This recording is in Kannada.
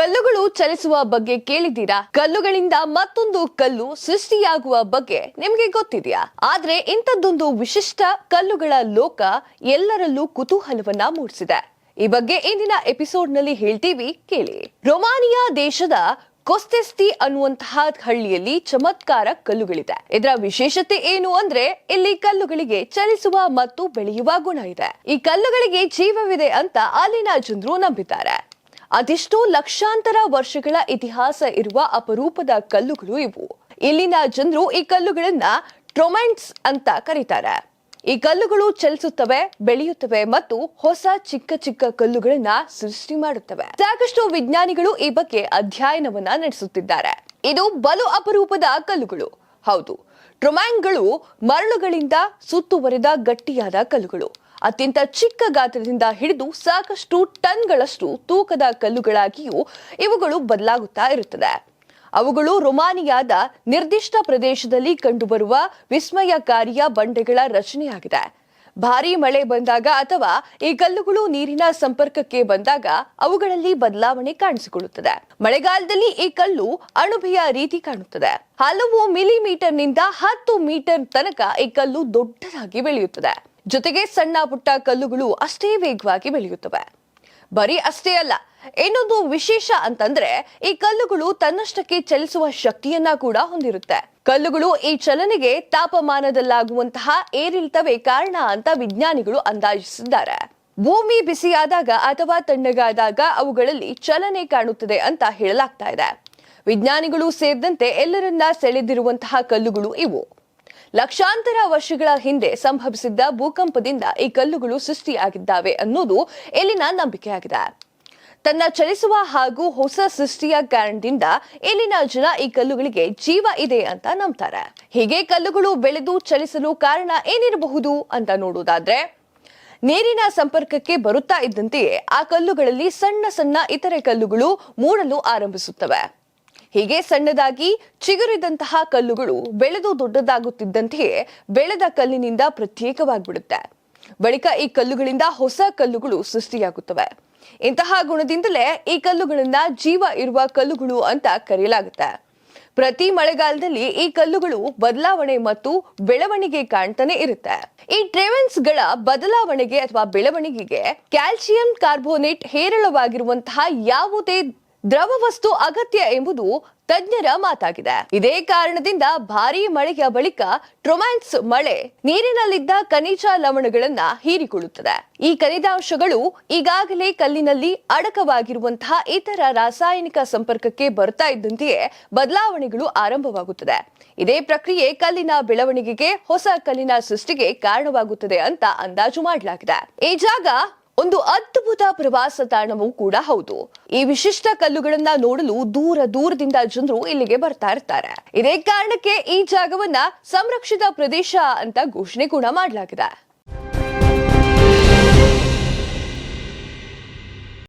ಕಲ್ಲುಗಳು ಚಲಿಸುವ ಬಗ್ಗೆ ಕೇಳಿದ್ದೀರಾ? ಕಲ್ಲುಗಳಿಂದ ಮತ್ತೊಂದು ಕಲ್ಲು ಸೃಷ್ಟಿಯಾಗುವ ಬಗ್ಗೆ ನಿಮಗೆ ಗೊತ್ತಿದೆಯಾ? ಆದ್ರೆ ಇಂಥದ್ದೊಂದು ವಿಶಿಷ್ಟ ಕಲ್ಲುಗಳ ಲೋಕ ಎಲ್ಲರಲ್ಲೂ ಕುತೂಹಲವನ್ನ ಮೂಡಿಸಿದೆ. ಈ ಬಗ್ಗೆ ಇಂದಿನ ಎಪಿಸೋಡ್ನಲ್ಲಿ ಹೇಳ್ತೀವಿ, ಕೇಳಿ. ರೊಮಾನಿಯಾ ದೇಶದ ಕೊಸ್ತೆಸ್ತಿ ಅನ್ನುವಂತಹ ಹಳ್ಳಿಯಲ್ಲಿ ಚಮತ್ಕಾರ ಕಲ್ಲುಗಳಿದೆ. ಇದರ ವಿಶೇಷತೆ ಏನು ಅಂದ್ರೆ, ಇಲ್ಲಿ ಕಲ್ಲುಗಳಿಗೆ ಚಲಿಸುವ ಮತ್ತು ಬೆಳೆಯುವ ಗುಣ ಇದೆ. ಈ ಕಲ್ಲುಗಳಿಗೆ ಜೀವವಿದೆ ಅಂತ ಅಲ್ಲಿನ ಜನರು ನಂಬಿದ್ದಾರೆ. ಅದೆಷ್ಟೋ ಲಕ್ಷಾಂತರ ವರ್ಷಗಳ ಇತಿಹಾಸ ಇರುವ ಅಪರೂಪದ ಕಲ್ಲುಗಳು ಇವು. ಇಲ್ಲಿನ ಜನರು ಈ ಕಲ್ಲುಗಳನ್ನ ಟ್ರೊಮೆಂಟ್ಸ್ ಅಂತ ಕರೀತಾರೆ. ಈ ಕಲ್ಲುಗಳು ಚಲಿಸುತ್ತವೆ, ಬೆಳೆಯುತ್ತವೆ ಮತ್ತು ಹೊಸ ಚಿಕ್ಕ ಚಿಕ್ಕ ಕಲ್ಲುಗಳನ್ನ ಸೃಷ್ಟಿ ಮಾಡುತ್ತವೆ. ಸಾಕಷ್ಟು ವಿಜ್ಞಾನಿಗಳು ಈ ಬಗ್ಗೆ ಅಧ್ಯಯನವನ್ನ ನಡೆಸುತ್ತಿದ್ದಾರೆ. ಇದು ಬಲು ಅಪರೂಪದ ಕಲ್ಲುಗಳು. ಹೌದು. ಟ್ರೊಮ್ಯಾಂಗ್ಗಳು ಮರಳುಗಳಿಂದ ಸುತ್ತುವರಿದ ಗಟ್ಟಿಯಾದ ಕಲ್ಲುಗಳು. ಅತ್ಯಂತ ಚಿಕ್ಕ ಗಾತ್ರದಿಂದ ಹಿಡಿದು ಸಾಕಷ್ಟು ಟನ್ಗಳಷ್ಟು ತೂಕದ ಕಲ್ಲುಗಳಾಗಿಯೂ ಇವುಗಳು ಬದಲಾಗುತ್ತಾ ಇರುತ್ತದೆ. ಅವುಗಳು ರೊಮಾನಿಯಾದ ನಿರ್ದಿಷ್ಟ ಪ್ರದೇಶದಲ್ಲಿ ಕಂಡುಬರುವ ವಿಸ್ಮಯಕಾರಿಯ ಬಂಡೆಗಳ ರಚನೆಯಾಗಿದೆ. ಭಾರೀ ಮಳೆ ಬಂದಾಗ ಅಥವಾ ಈ ಕಲ್ಲುಗಳು ನೀರಿನ ಸಂಪರ್ಕಕ್ಕೆ ಬಂದಾಗ ಅವುಗಳಲ್ಲಿ ಬದಲಾವಣೆ ಕಾಣಿಸಿಕೊಳ್ಳುತ್ತದೆ. ಮಳೆಗಾಲದಲ್ಲಿ ಈ ಕಲ್ಲು ಅಣುಭೆಯ ರೀತಿ ಕಾಣುತ್ತದೆ. ಹಲವು ಮಿಲಿಮೀಟರ್ನಿಂದ ಹತ್ತು ಮೀಟರ್ ತನಕ ಈ ಕಲ್ಲು ದೊಡ್ಡದಾಗಿ ಬೆಳೆಯುತ್ತದೆ. ಜೊತೆಗೆ ಸಣ್ಣ ಪುಟ್ಟ ಕಲ್ಲುಗಳು ಅಷ್ಟೇ ವೇಗವಾಗಿ ಬೆಳೆಯುತ್ತವೆ. ಬರೀ ಅಷ್ಟೇ ಅಲ್ಲ, ಇನ್ನೊಂದು ವಿಶೇಷ ಅಂತಂದ್ರೆ ಈ ಕಲ್ಲುಗಳು ತನ್ನಷ್ಟಕ್ಕೆ ಚಲಿಸುವ ಶಕ್ತಿಯನ್ನ ಕೂಡ ಹೊಂದಿರುತ್ತೆ. ಕಲ್ಲುಗಳು ಈ ಚಲನೆಗೆ ತಾಪಮಾನದಲ್ಲಾಗುವಂತಹ ಏರಿಳಿತವೇ ಕಾರಣ ಅಂತ ವಿಜ್ಞಾನಿಗಳು ಅಂದಾಜಿಸಿದ್ದಾರೆ. ಭೂಮಿ ಬಿಸಿಯಾದಾಗ ಅಥವಾ ತಣ್ಣಗಾದಾಗ ಅವುಗಳಲ್ಲಿ ಚಲನೆ ಕಾಣುತ್ತದೆ ಅಂತ ಹೇಳಲಾಗ್ತಾ ಇದೆ. ವಿಜ್ಞಾನಿಗಳು ಸೇರಿದಂತೆ ಎಲ್ಲರನ್ನ ಸೆಳೆದಿರುವಂತಹ ಕಲ್ಲುಗಳು ಇವು. ಲಕ್ಷಾಂತರ ವರ್ಷಗಳ ಹಿಂದೆ ಸಂಭವಿಸಿದ್ದ ಭೂಕಂಪದಿಂದ ಈ ಕಲ್ಲುಗಳು ಸೃಷ್ಟಿಯಾಗಿದ್ದಾವೆ ಅನ್ನೋದು ಇಲ್ಲಿನ ನಂಬಿಕೆಯಾಗಿದೆ. ತನ್ನ ಚಲಿಸುವ ಹಾಗೂ ಹೊಸ ಸೃಷ್ಟಿಯ ಕಾರಣದಿಂದ ಇಲ್ಲಿನ ಜನ ಈ ಕಲ್ಲುಗಳಿಗೆ ಜೀವ ಇದೆ ಅಂತ ನಂಬ್ತಾರೆ. ಹೀಗೆ ಕಲ್ಲುಗಳು ಬೆಳೆದು ಚಲಿಸಲು ಕಾರಣ ಏನಿರಬಹುದು ಅಂತ ನೋಡೋದಾದ್ರೆ ನೀರಿನ ಸಂಪರ್ಕಕ್ಕೆ ಬರುತ್ತಾ ಇದ್ದಂತೆಯೇ ಆ ಕಲ್ಲುಗಳಲ್ಲಿ ಸಣ್ಣ ಸಣ್ಣ ಇತರೆ ಕಲ್ಲುಗಳು ಮೂಡಲು ಆರಂಭಿಸುತ್ತವೆ. ಹೀಗೆ ಸಣ್ಣದಾಗಿ ಚಿಗುರಿದಂತಹ ಕಲ್ಲುಗಳು ಬೆಳೆದು ದೊಡ್ಡದಾಗುತ್ತಿದ್ದಂತೆಯೇ ಬೆಳೆದ ಕಲ್ಲಿನಿಂದ ಪ್ರತ್ಯೇಕವಾಗಿಬಿಡುತ್ತೆ. ಬಳಿಕ ಈ ಕಲ್ಲುಗಳಿಂದ ಹೊಸ ಕಲ್ಲುಗಳು ಸೃಷ್ಟಿಯಾಗುತ್ತವೆ. ಇಂತಹ ಗುಣದಿಂದಲೇ ಈ ಕಲ್ಲುಗಳನ್ನ ಜೀವ ಇರುವ ಕಲ್ಲುಗಳು ಅಂತ ಕರೆಯಲಾಗುತ್ತೆ. ಪ್ರತಿ ಮಳೆಗಾಲದಲ್ಲಿ ಈ ಕಲ್ಲುಗಳು ಬದಲಾವಣೆ ಮತ್ತು ಬೆಳವಣಿಗೆ ಕಾಣ್ತಾನೆ ಇರುತ್ತೆ. ಈ ಟ್ರೇವೆನ್ಸ್ಗಳ ಬದಲಾವಣೆಗೆ ಅಥವಾ ಬೆಳವಣಿಗೆಗೆ ಕ್ಯಾಲ್ಸಿಯಂ ಕಾರ್ಬೋನೇಟ್ ಹೇರಳವಾಗಿರುವಂತಹ ಯಾವುದೇ ದ್ರವ ವಸ್ತು ಅಗತ್ಯ ಎಂಬುದು ತಜ್ಞರ ಮಾತಾಗಿದೆ. ಇದೇ ಕಾರಣದಿಂದ ಭಾರೀ ಮಳೆಯ ಬಳಿಕ ಟ್ರೊಮ್ಯಾನ್ಸ್ ಮಳೆ ನೀರಿನಲ್ಲಿದ್ದ ಖನಿಜ ಲವಣಗಳನ್ನ ಹೀರಿಕೊಳ್ಳುತ್ತದೆ. ಈ ಖನಿಜಾಂಶಗಳು ಈಗಾಗಲೇ ಕಲ್ಲಿನಲ್ಲಿ ಅಡಕವಾಗಿರುವಂತಹ ಇತರ ರಾಸಾಯನಿಕ ಸಂಪರ್ಕಕ್ಕೆ ಬರ್ತಾ ಇದ್ದಂತೆಯೇ ಬದಲಾವಣೆಗಳು ಆರಂಭವಾಗುತ್ತದೆ. ಇದೇ ಪ್ರಕ್ರಿಯೆ ಕಲ್ಲಿನ ಬೆಳವಣಿಗೆಗೆ, ಹೊಸ ಕಲ್ಲಿನ ಸೃಷ್ಟಿಗೆ ಕಾರಣವಾಗುತ್ತದೆ ಅಂತ ಅಂದಾಜು ಮಾಡಲಾಗಿದೆ. ಈ ಜಾಗ ಒಂದು ಅದ್ಭುತ ಪ್ರವಾಸ ತಾಣವೂ ಕೂಡ ಹೌದು. ಈ ವಿಶಿಷ್ಟ ಕಲ್ಲುಗಳನ್ನ ನೋಡಲು ದೂರ ದೂರದಿಂದ ಜನರು ಇಲ್ಲಿಗೆ ಬರ್ತಾ ಇರ್ತಾರೆ. ಇದೇ ಕಾರಣಕ್ಕೆ ಈ ಜಾಗವನ್ನ ಸಂರಕ್ಷಿತ ಪ್ರದೇಶ ಅಂತ ಘೋಷಣೆ ಕೂಡ ಮಾಡಲಾಗಿದೆ.